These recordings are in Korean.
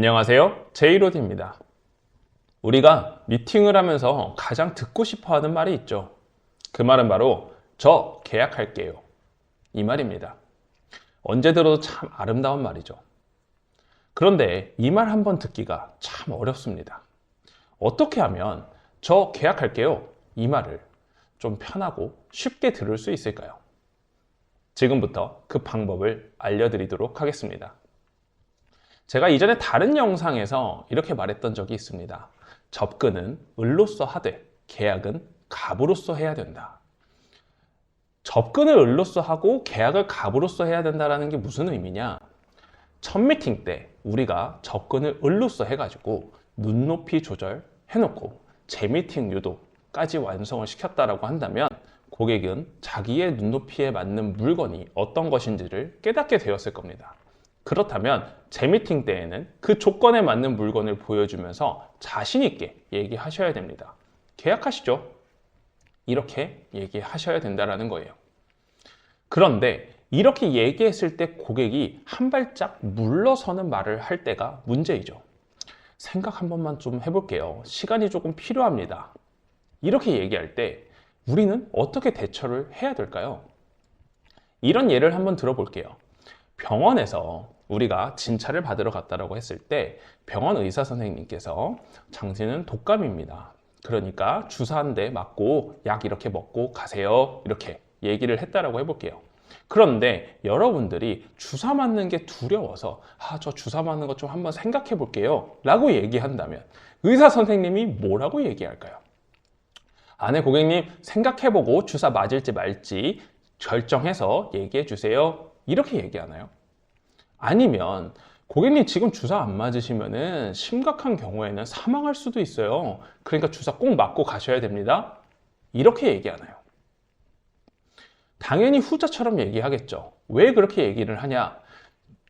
안녕하세요. 제이로드입니다. 우리가 미팅을 하면서 가장 듣고 싶어 하는 말이 있죠. 그 말은 바로 저 계약할게요. 이 말입니다. 언제 들어도 참 아름다운 말이죠. 그런데 이 말 한번 듣기가 참 어렵습니다. 어떻게 하면 저 계약할게요. 이 말을 좀 편하고 쉽게 들을 수 있을까요? 지금부터 그 방법을 알려드리도록 하겠습니다. 제가 이전에 다른 영상에서 이렇게 말했던 적이 있습니다. 접근은 을로서 하되 계약은 갑으로서 해야 된다. 접근을 을로서 하고 계약을 갑으로서 해야 된다는 게 무슨 의미냐? 첫 미팅 때 우리가 접근을 을로서 해가지고 눈높이 조절 해놓고 재미팅 유도까지 완성을 시켰다라고 한다면 고객은 자기의 눈높이에 맞는 물건이 어떤 것인지를 깨닫게 되었을 겁니다. 그렇다면 재미팅 때에는 그 조건에 맞는 물건을 보여주면서 자신 있게 얘기하셔야 됩니다. 계약하시죠? 이렇게 얘기하셔야 된다는 거예요. 그런데 이렇게 얘기했을 때 고객이 한 발짝 물러서는 말을 할 때가 문제이죠. 생각 한 번만 좀 해볼게요. 시간이 조금 필요합니다. 이렇게 얘기할 때 우리는 어떻게 대처를 해야 될까요? 이런 예를 한번 들어볼게요. 병원에서 우리가 진찰을 받으러 갔다라고 했을 때 병원 의사 선생님께서 당신은 독감입니다. 그러니까 주사 한 대 맞고 약 이렇게 먹고 가세요. 이렇게 얘기를 했다라고 해볼게요. 그런데 여러분들이 주사 맞는 게 두려워서 아, 저 주사 맞는 것 좀 한번 생각해 볼게요. 라고 얘기한다면 의사 선생님이 뭐라고 얘기할까요? 아네, 고객님 생각해 보고 주사 맞을지 말지 결정해서 얘기해 주세요. 이렇게 얘기하나요? 아니면 고객님 지금 주사 안 맞으시면은 심각한 경우에는 사망할 수도 있어요. 그러니까 주사 꼭 맞고 가셔야 됩니다. 이렇게 얘기하나요? 당연히 후자처럼 얘기하겠죠. 왜 그렇게 얘기를 하냐?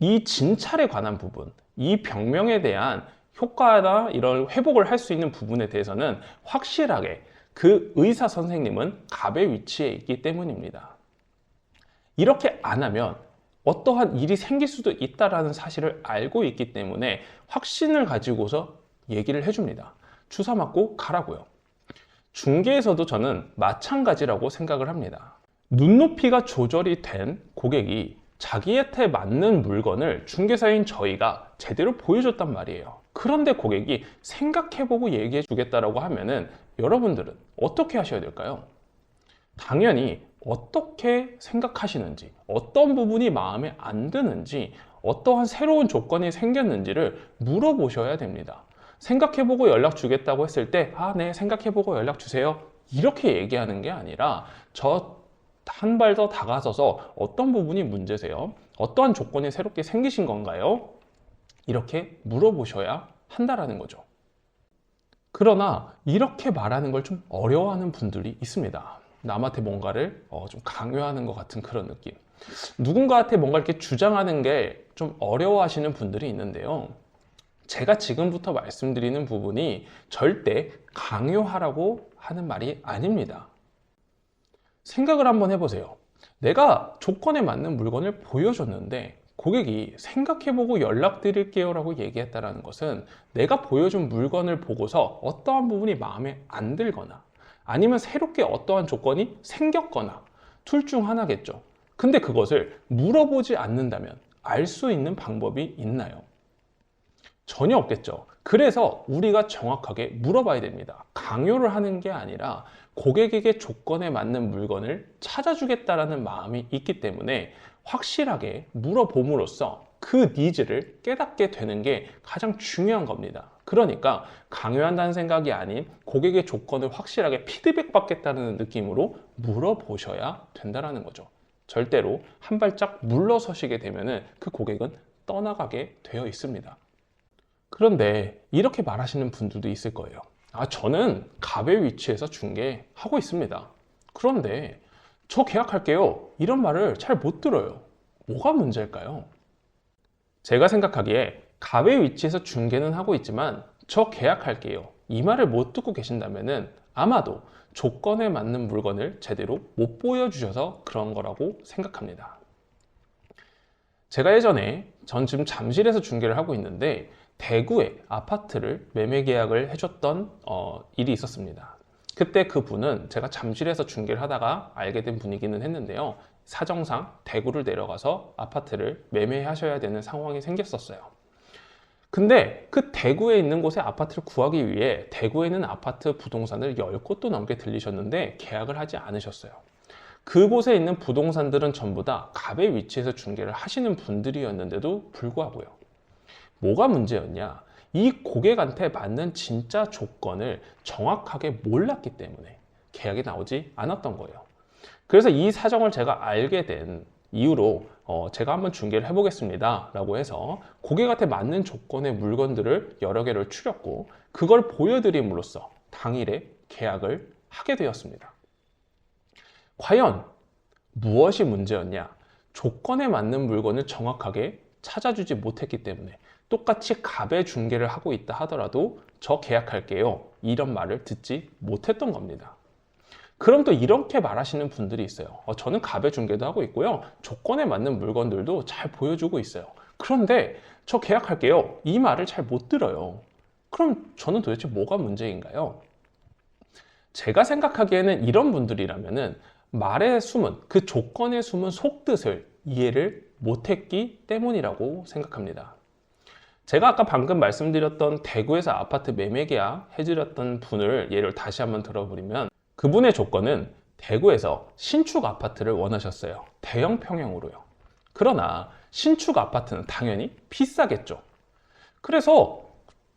이 진찰에 관한 부분, 이 병명에 대한 효과나 이런 회복을 할 수 있는 부분에 대해서는 확실하게 그 의사 선생님은 갑의 위치에 있기 때문입니다. 이렇게 안 하면 어떠한 일이 생길 수도 있다라는 사실을 알고 있기 때문에 확신을 가지고서 얘기를 해줍니다. 주사 맞고 가라고요. 중개에서도 저는 마찬가지라고 생각을 합니다. 눈높이가 조절이 된 고객이 자기한테 맞는 물건을 중개사인 저희가 제대로 보여줬단 말이에요. 그런데 고객이 생각해보고 얘기해 주겠다라고 하면은 여러분들은 어떻게 하셔야 될까요? 당연히 어떻게 생각하시는지, 어떤 부분이 마음에 안 드는지, 어떠한 새로운 조건이 생겼는지를 물어보셔야 됩니다. 생각해보고 연락 주겠다고 했을 때, 아, 네, 생각해보고 연락 주세요. 이렇게 얘기하는 게 아니라, 저 한 발 더 다가서서 어떤 부분이 문제세요? 어떠한 조건이 새롭게 생기신 건가요? 이렇게 물어보셔야 한다라는 거죠. 그러나 이렇게 말하는 걸 좀 어려워하는 분들이 있습니다. 남한테 뭔가를 어, 좀 강요하는 것 같은 그런 느낌. 누군가한테 뭔가 이렇게 주장하는 게 좀 어려워하시는 분들이 있는데요. 제가 지금부터 말씀드리는 부분이 절대 강요하라고 하는 말이 아닙니다. 생각을 한번 해보세요. 내가 조건에 맞는 물건을 보여줬는데 고객이 생각해보고 연락드릴게요 라고 얘기했다는 것은 내가 보여준 물건을 보고서 어떠한 부분이 마음에 안 들거나 아니면 새롭게 어떠한 조건이 생겼거나 둘 중 하나겠죠. 근데 그것을 물어보지 않는다면 알 수 있는 방법이 있나요? 전혀 없겠죠. 그래서 우리가 정확하게 물어봐야 됩니다. 강요를 하는 게 아니라 고객에게 조건에 맞는 물건을 찾아주겠다라는 마음이 있기 때문에 확실하게 물어봄으로써 그 니즈를 깨닫게 되는 게 가장 중요한 겁니다. 그러니까 강요한다는 생각이 아닌 고객의 조건을 확실하게 피드백 받겠다는 느낌으로 물어보셔야 된다는 거죠. 절대로 한 발짝 물러서시게 되면 그 고객은 떠나가게 되어 있습니다. 그런데 이렇게 말하시는 분들도 있을 거예요. 아, 저는 갑의 위치에서 중개 하고 있습니다. 그런데 저 계약할게요. 이런 말을 잘 못 들어요. 뭐가 문제일까요? 제가 생각하기에 갑의 위치에서 중개는 하고 있지만 저 계약할게요. 이 말을 못 듣고 계신다면 아마도 조건에 맞는 물건을 제대로 못 보여주셔서 그런 거라고 생각합니다. 제가 예전에 전 지금 잠실에서 중개를 하고 있는데 대구에 아파트를 매매 계약을 해줬던 어, 일이 있었습니다. 그때 그 분은 제가 잠실에서 중계를 하다가 알게 된 분이기는 했는데요. 사정상 대구를 내려가서 아파트를 매매하셔야 되는 상황이 생겼었어요. 근데 그 대구에 있는 곳에 아파트를 구하기 위해 대구에 있는 아파트 부동산을 10곳도 넘게 들리셨는데 계약을 하지 않으셨어요. 그곳에 있는 부동산들은 전부 다 갑의 위치에서 중개를 하시는 분들이었는데도 불구하고요. 뭐가 문제였냐? 이 고객한테 맞는 진짜 조건을 정확하게 몰랐기 때문에 계약이 나오지 않았던 거예요. 그래서 이 사정을 제가 알게 된 이후로 어, 제가 한번 중개를 해보겠습니다 라고 해서 고객한테 맞는 조건의 물건들을 여러 개를 추렸고 그걸 보여드림으로써 당일에 계약을 하게 되었습니다. 과연 무엇이 문제였냐? 조건에 맞는 물건을 정확하게 찾아주지 못했기 때문에 똑같이 갑의 중개를 하고 있다 하더라도 저 계약할게요. 이런 말을 듣지 못했던 겁니다. 그럼 또 이렇게 말하시는 분들이 있어요. 어, 저는 갑의 중개도 하고 있고요. 조건에 맞는 물건들도 잘 보여주고 있어요. 그런데 저 계약할게요. 이 말을 잘 못 들어요. 그럼 저는 도대체 뭐가 문제인가요? 제가 생각하기에는 이런 분들이라면은 말의 숨은 그 조건의 숨은 속뜻을 이해를 못했기 때문이라고 생각합니다. 제가 아까 방금 말씀드렸던 대구에서 아파트 매매 계약 해드렸던 분을 예를 다시 한번 들어보면 그분의 조건은 대구에서 신축 아파트를 원하셨어요. 대형 평형으로요. 그러나 신축 아파트는 당연히 비싸겠죠. 그래서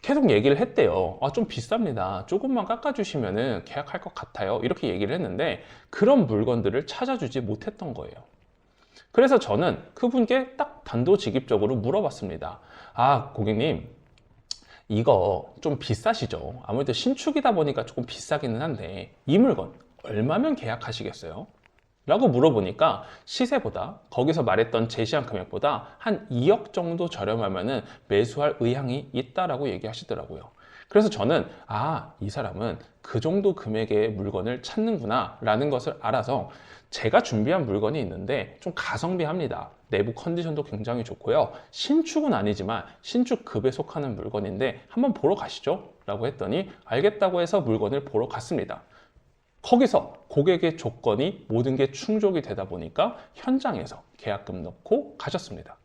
계속 얘기를 했대요. 아, 좀 비쌉니다. 조금만 깎아주시면 계약할 것 같아요. 이렇게 얘기를 했는데 그런 물건들을 찾아주지 못했던 거예요. 그래서 저는 그분께 딱 단도직입적으로 물어봤습니다. 아, 고객님, 이거 좀 비싸시죠? 아무래도 신축이다 보니까 조금 비싸기는 한데 이 물건 얼마면 계약하시겠어요? 라고 물어보니까 시세보다 거기서 말했던 제시한 금액보다 한 2억 정도 저렴하면은 매수할 의향이 있다라고 얘기하시더라고요. 그래서 저는 아, 이 사람은 그 정도 금액의 물건을 찾는구나 라는 것을 알아서 제가 준비한 물건이 있는데 좀 가성비합니다. 내부 컨디션도 굉장히 좋고요. 신축은 아니지만 신축급에 속하는 물건인데 한번 보러 가시죠. 라고 했더니 알겠다고 해서 물건을 보러 갔습니다. 거기서 고객의 조건이 모든 게 충족이 되다 보니까 현장에서 계약금 넣고 가셨습니다.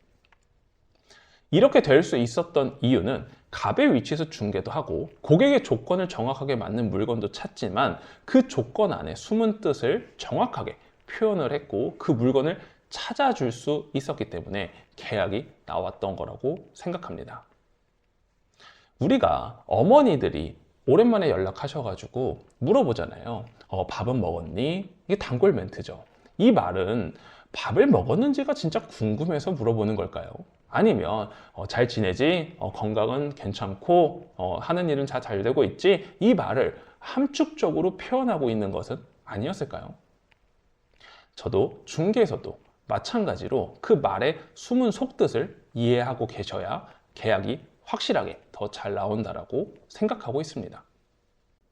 이렇게 될 수 있었던 이유는 갑의 위치에서 중개도 하고 고객의 조건을 정확하게 맞는 물건도 찾지만 그 조건 안에 숨은 뜻을 정확하게 표현을 했고 그 물건을 찾아줄 수 있었기 때문에 계약이 나왔던 거라고 생각합니다. 우리가 어머니들이 오랜만에 연락하셔가지고 물어보잖아요. 어, 밥은 먹었니? 이게 단골 멘트죠. 이 말은 밥을 먹었는지가 진짜 궁금해서 물어보는 걸까요? 아니면 어, 잘 지내지? 어, 건강은 괜찮고 어, 하는 일은 잘잘 되고 있지? 이 말을 함축적으로 표현하고 있는 것은 아니었을까요? 저도 중개에서도 마찬가지로 그 말의 숨은 속뜻을 이해하고 계셔야 계약이 확실하게 더 잘 나온다라고 생각하고 있습니다.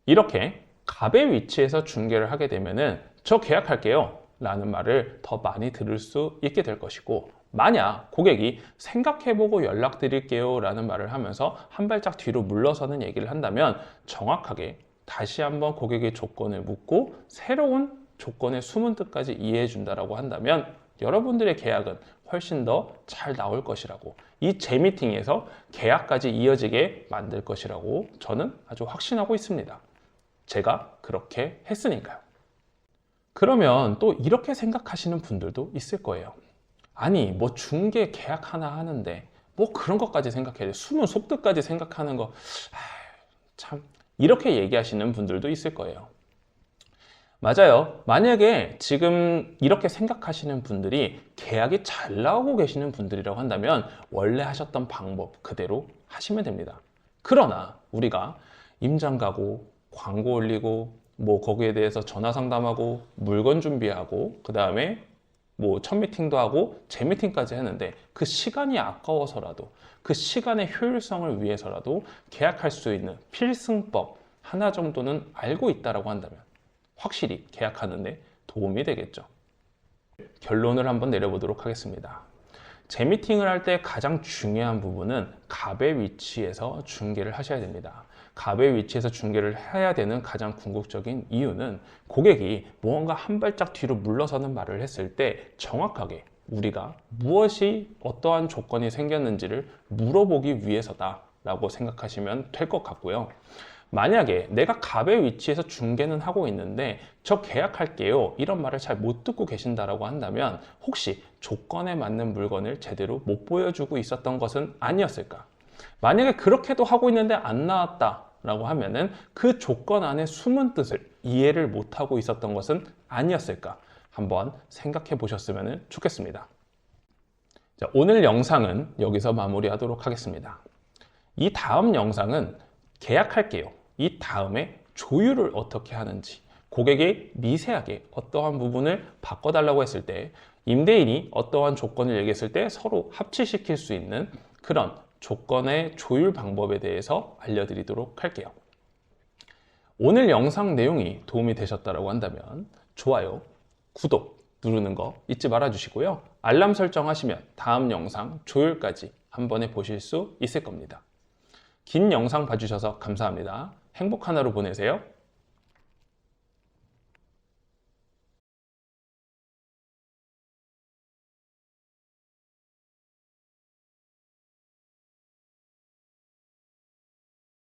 이렇게 갑의 위치에서 중개를 하게 되면은 저 계약할게요 라는 말을 더 많이 들을 수 있게 될 것이고 만약 고객이 생각해보고 연락드릴게요 라는 말을 하면서 한 발짝 뒤로 물러서는 얘기를 한다면 정확하게 다시 한번 고객의 조건을 묻고 새로운 조건의 숨은 뜻까지 이해해 준다라고 한다면 여러분들의 계약은 훨씬 더 잘 나올 것이라고 이 재미팅에서 계약까지 이어지게 만들 것이라고 저는 아주 확신하고 있습니다. 제가 그렇게 했으니까요. 그러면 또 이렇게 생각하시는 분들도 있을 거예요. 아니, 뭐 중개 계약 하나 하는데 뭐 그런 것까지 생각해야 돼. 숨은 속뜻까지 생각하는 거, 아, 참, 이렇게 얘기하시는 분들도 있을 거예요. 맞아요. 만약에 지금 이렇게 생각하시는 분들이 계약이 잘 나오고 계시는 분들이라고 한다면 원래 하셨던 방법 그대로 하시면 됩니다. 그러나 우리가 임장 가고 광고 올리고 뭐 거기에 대해서 전화 상담하고 물건 준비하고 그 다음에 뭐 첫 미팅도 하고 재 미팅까지 했는데 그 시간이 아까워서라도 그 시간의 효율성을 위해서라도 계약할 수 있는 필승법 하나 정도는 알고 있다라고 한다면 확실히 계약하는데 도움이 되겠죠. 결론을 한번 내려보도록 하겠습니다. 재미팅을 할 때 가장 중요한 부분은 갑의 위치에서 중계를 하셔야 됩니다. 갑의 위치에서 중계를 해야 되는 가장 궁극적인 이유는 고객이 무언가 한 발짝 뒤로 물러서는 말을 했을 때 정확하게 우리가 무엇이 어떠한 조건이 생겼는지를 물어보기 위해서다 라고 생각하시면 될 것 같고요. 만약에 내가 갑의 위치에서 중개는 하고 있는데 저 계약할게요 이런 말을 잘 못 듣고 계신다라고 한다면 혹시 조건에 맞는 물건을 제대로 못 보여주고 있었던 것은 아니었을까? 만약에 그렇게도 하고 있는데 안 나왔다 라고 하면은 그 조건 안에 숨은 뜻을 이해를 못하고 있었던 것은 아니었을까? 한번 생각해 보셨으면 좋겠습니다. 자, 오늘 영상은 여기서 마무리하도록 하겠습니다. 이 다음 영상은 계약할게요. 이 다음에 조율을 어떻게 하는지, 고객이 미세하게 어떠한 부분을 바꿔달라고 했을 때, 임대인이 어떠한 조건을 얘기했을 때 서로 합치시킬 수 있는 그런 조건의 조율 방법에 대해서 알려드리도록 할게요. 오늘 영상 내용이 도움이 되셨다고 한다면 좋아요, 구독 누르는 거 잊지 말아 주시고요. 알람 설정하시면 다음 영상 조율까지 한 번에 보실 수 있을 겁니다. 긴 영상 봐주셔서 감사합니다. 행복한 하루 보내세요.